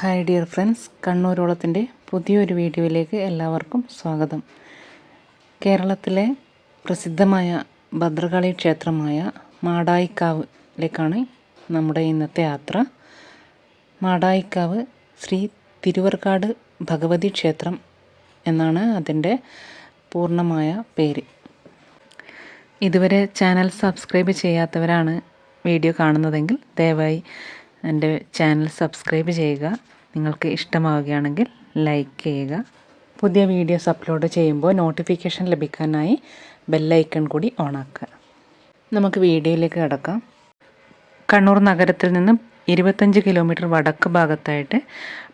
Hi dear friends കണ്ണൂരോളത്തിന്റെ പുതിയൊരു വീഡിയോയിലേക്ക് എല്ലാവർക്കും സ്വാഗതം. കേരളത്തിലെ പ്രസിദ്ധമായ ഭദ്രകാളി ക്ഷേത്രമായ മാടായിക്കാവിലേക്കാണ് നമ്മുടെ ഇന്നത്തെ യാത്ര. മാടായിക്കാവ് ശ്രീ തിരുവർക്കാട് ഭഗവതി ക്ഷേത്രം എന്നാണ് അതിന്റെ പൂർണമായ പേര്. ഇതുവരെ ചാനൽ സബ്സ്ക്രൈബ് ചെയ്യാത്തവരാണ് വീഡിയോ കാണുന്നതെങ്കിൽ ദയവായി എന്റെ ചാനൽ സബ്സ്ക്രൈബ് ചെയ്യുക. നിങ്ങൾക്ക് ഇഷ്ടമാവുകയാണെങ്കിൽ ലൈക്ക് ചെയ്യുക. പുതിയ വീഡിയോസ് അപ്ലോഡ് ചെയ്യുമ്പോൾ നോട്ടിഫിക്കേഷൻ ലഭിക്കാനായി ബെല്ലൈക്കൺ കൂടി ഓണാക്കുക നമുക്ക് വീഡിയോയിലേക്ക് കിടക്കാം. കണ്ണൂർ നഗരത്തിൽ നിന്ന് ഇരുപത്തഞ്ച് കിലോമീറ്റർ വടക്ക് ഭാഗത്തായിട്ട്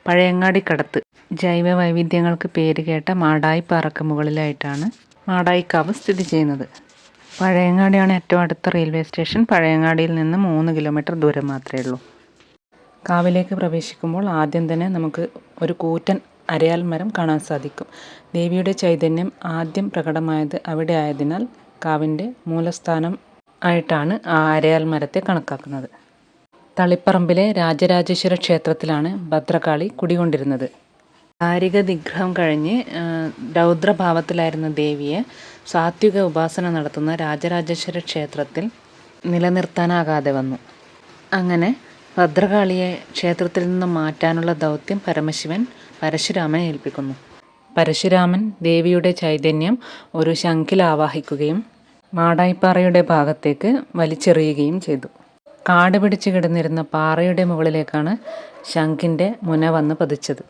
പഴയങ്ങാടി കടത്ത് ജൈവ വൈവിധ്യങ്ങൾക്ക് പേര് കേട്ട മാടായി പാറക്ക് മുകളിലായിട്ടാണ് മാടായിക്കാവ് സ്ഥിതി ചെയ്യുന്നത്. പഴയങ്ങാടിയാണ് ഏറ്റവും അടുത്ത റെയിൽവേ സ്റ്റേഷൻ പഴയങ്ങാടിയിൽ നിന്ന് മൂന്ന് കിലോമീറ്റർ ദൂരം മാത്രമേ ഉള്ളൂ. കാവിലേക്ക് പ്രവേശിക്കുമ്പോൾ ആദ്യം തന്നെ നമുക്ക് ഒരു കൂറ്റൻ അരയാൽ മരം കാണാൻ സാധിക്കും. ദേവിയുടെ ചൈതന്യം ആദ്യം പ്രകടമായത് അവിടെ ആയതിനാൽ കാവിന്റെ മൂലസ്ഥാനം ആയിട്ടാണ് ആ അരയാൽ മരത്തെ കണക്കാക്കുന്നത്. തളിപ്പറമ്പിലെ രാജരാജേശ്വര ക്ഷേത്രത്തിലാണ് ഭദ്രകാളി കുടികൊണ്ടിരുന്നത്. കാരിക നിഗ്രഹം കഴിഞ്ഞ് രൗദ്രഭാവത്തിലായിരുന്ന ദേവിയെ സാത്വിക ഉപാസന നടത്തുന്ന രാജരാജേശ്വര ക്ഷേത്രത്തിൽ നിലനിർത്താനാകാതെ വന്നു. അങ്ങനെ ഭദ്രകാളിയെ ക്ഷേത്രത്തിൽ നിന്ന് മാറ്റാനുള്ള ദൗത്യം പരമശിവൻ പരശുരാമനെ ഏൽപ്പിക്കുന്നു. പരശുരാമൻ ദേവിയുടെ ചൈതന്യം ഒരു ശംഖിൽ ആവാഹിക്കുകയും മാടായിപ്പാറയുടെ ഭാഗത്തേക്ക് വലിച്ചെറിയുകയും ചെയ്തു. കാട് പിടിച്ച് കിടന്നിരുന്ന പാറയുടെ മുകളിലേക്കാണ് ശംഖിന്റെ മുന വന്ന് പതിച്ചത്.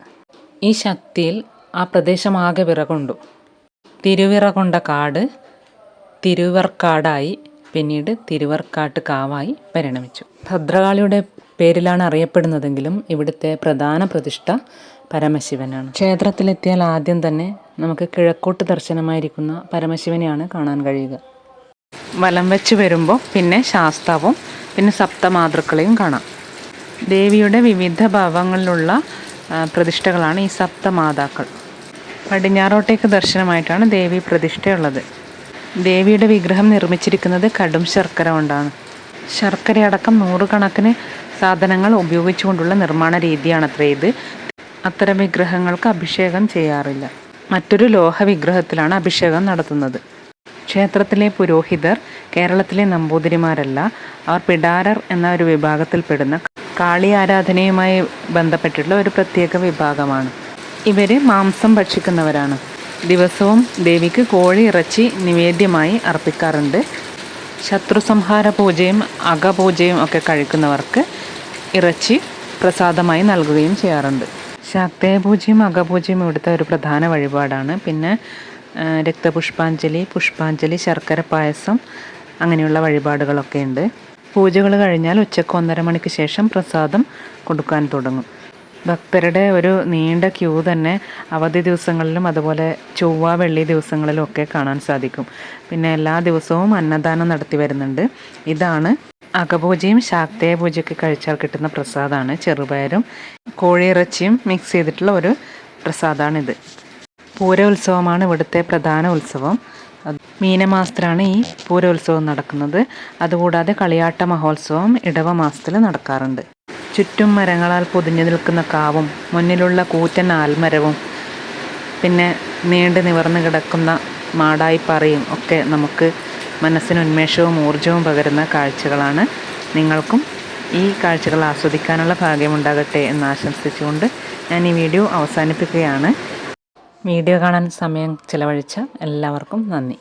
ഈ ശക്തിയിൽ ആ പ്രദേശമാകെ വിറകൊണ്ടു. തിരുവിറ കൊണ്ട കാട് തിരുവർക്കാടായി പിന്നീട് തിരുവർക്കാട്ട് കാവായി പരിണമിച്ചു. ഭദ്രകാളിയുടെ പേരിലാണ് അറിയപ്പെടുന്നതെങ്കിലും ഇവിടുത്തെ പ്രധാന പ്രതിഷ്ഠ പരമശിവനാണ്. ക്ഷേത്രത്തിലെത്തിയാൽ ആദ്യം തന്നെ നമുക്ക് കിഴക്കോട്ട് ദർശനമായിരിക്കുന്ന പരമശിവനെയാണ് കാണാൻ കഴിയുക. വലം വെച്ച് വരുമ്പോൾ പിന്നെ ശാസ്താവും പിന്നെ സപ്തമാതൃക്കളെയും കാണാം. ദേവിയുടെ വിവിധ ഭാവങ്ങളിലുള്ള പ്രതിഷ്ഠകളാണ് ഈ സപ്തമാതാക്കൾ. പടിഞ്ഞാറോട്ടേക്ക് ദർശനമായിട്ടാണ് ദേവി പ്രതിഷ്ഠയുള്ളത്. ദേവിയുടെ വിഗ്രഹം നിർമ്മിച്ചിരിക്കുന്നത് കടും ശർക്കര കൊണ്ടാണ്. ശർക്കരയടക്കം നൂറുകണക്കിന് സാധനങ്ങൾ ഉപയോഗിച്ചുകൊണ്ടുള്ള നിർമ്മാണ രീതിയാണത്രേ ഇത്. അത്തരം വിഗ്രഹങ്ങൾക്ക് അഭിഷേകം ചെയ്യാറില്ല. മറ്റൊരു ലോഹ വിഗ്രഹത്തിലാണ് അഭിഷേകം നടത്തുന്നത്. ക്ഷേത്രത്തിലെ പുരോഹിതർ കേരളത്തിലെ നമ്പൂതിരിമാരല്ല അവർ പിടാരർ എന്ന ഒരു വിഭാഗത്തിൽപ്പെടുന്ന കാളി ആരാധനയുമായി ബന്ധപ്പെട്ടിട്ടുള്ള ഒരു പ്രത്യേക വിഭാഗമാണ്. ഇവർ മാംസം ഭക്ഷിക്കുന്നവരാണ്. ദിവസവും ദേവിക്ക് കോഴി ഇറച്ചി നിവേദ്യമായി അർപ്പിക്കാറുണ്ട്. ശത്രുസംഹാര പൂജയും അകപൂജയും ഒക്കെ കഴിക്കുന്നവർക്ക് ഇറച്ചി പ്രസാദമായി നൽകുകയും ചെയ്യാറുണ്ട്. ശാക്തേയ പൂജയും അകപൂജയും ഇവിടുത്തെ ഒരു പ്രധാന വഴിപാടാണ്. പിന്നെ രക്തപുഷ്പാഞ്ജലി പുഷ്പാഞ്ജലി ശർക്കര പായസം അങ്ങനെയുള്ള വഴിപാടുകളൊക്കെ ഉണ്ട്. പൂജകൾ കഴിഞ്ഞാൽ ഉച്ചയ്ക്ക് ഒന്നര മണിക്ക് ശേഷം പ്രസാദം കൊടുക്കാൻ തുടങ്ങും. ഭക്തരുടെ ഒരു നീണ്ട ക്യൂ തന്നെ അവധി ദിവസങ്ങളിലും അതുപോലെ ചൊവ്വ വെള്ളി ദിവസങ്ങളിലും ഒക്കെ കാണാൻ സാധിക്കും. പിന്നെ എല്ലാ ദിവസവും അന്നദാനം നടത്തി വരുന്നുണ്ട്. ഇതാണ് അകപൂജയും ശാക്തേയ പൂജയൊക്കെ കഴിച്ചാൽ കിട്ടുന്ന പ്രസാദമാണ് ചെറുപയറും കോഴിയിറച്ചിയും മിക്സ് ചെയ്തിട്ടുള്ള ഒരു പ്രസാദമാണിത് പൂര ഉത്സവമാണ് ഇവിടുത്തെ പ്രധാന ഉത്സവം. മീനമാസത്തിലാണ് ഈ പൂരോത്സവം നടക്കുന്നത്. അതുകൂടാതെ കളിയാട്ട മഹോത്സവം ഇടവ മാസത്തിൽ നടക്കാറുണ്ട്. ചുറ്റും മരങ്ങളാൽ പൊതിഞ്ഞു നിൽക്കുന്ന കാവും മുന്നിലുള്ള കൂറ്റൻ ആൽമരവും പിന്നെ നീണ്ടു നിവർന്നു കിടക്കുന്ന മാടായിപ്പാറയും ഒക്കെ നമുക്ക് മനസ്സിന് ഉന്മേഷവും ഊർജവും പകരുന്ന കാഴ്ചകളാണ്. നിങ്ങൾക്കും ഈ കാഴ്ചകൾ ആസ്വദിക്കാനുള്ള ഭാഗ്യമുണ്ടാകട്ടെ എന്ന് ആശംസിച്ചുകൊണ്ട് ഞാൻ ഈ വീഡിയോ അവസാനിപ്പിക്കുകയാണ്. വീഡിയോ കാണാൻ സമയം ചിലവഴിച്ച എല്ലാവർക്കും നന്ദി.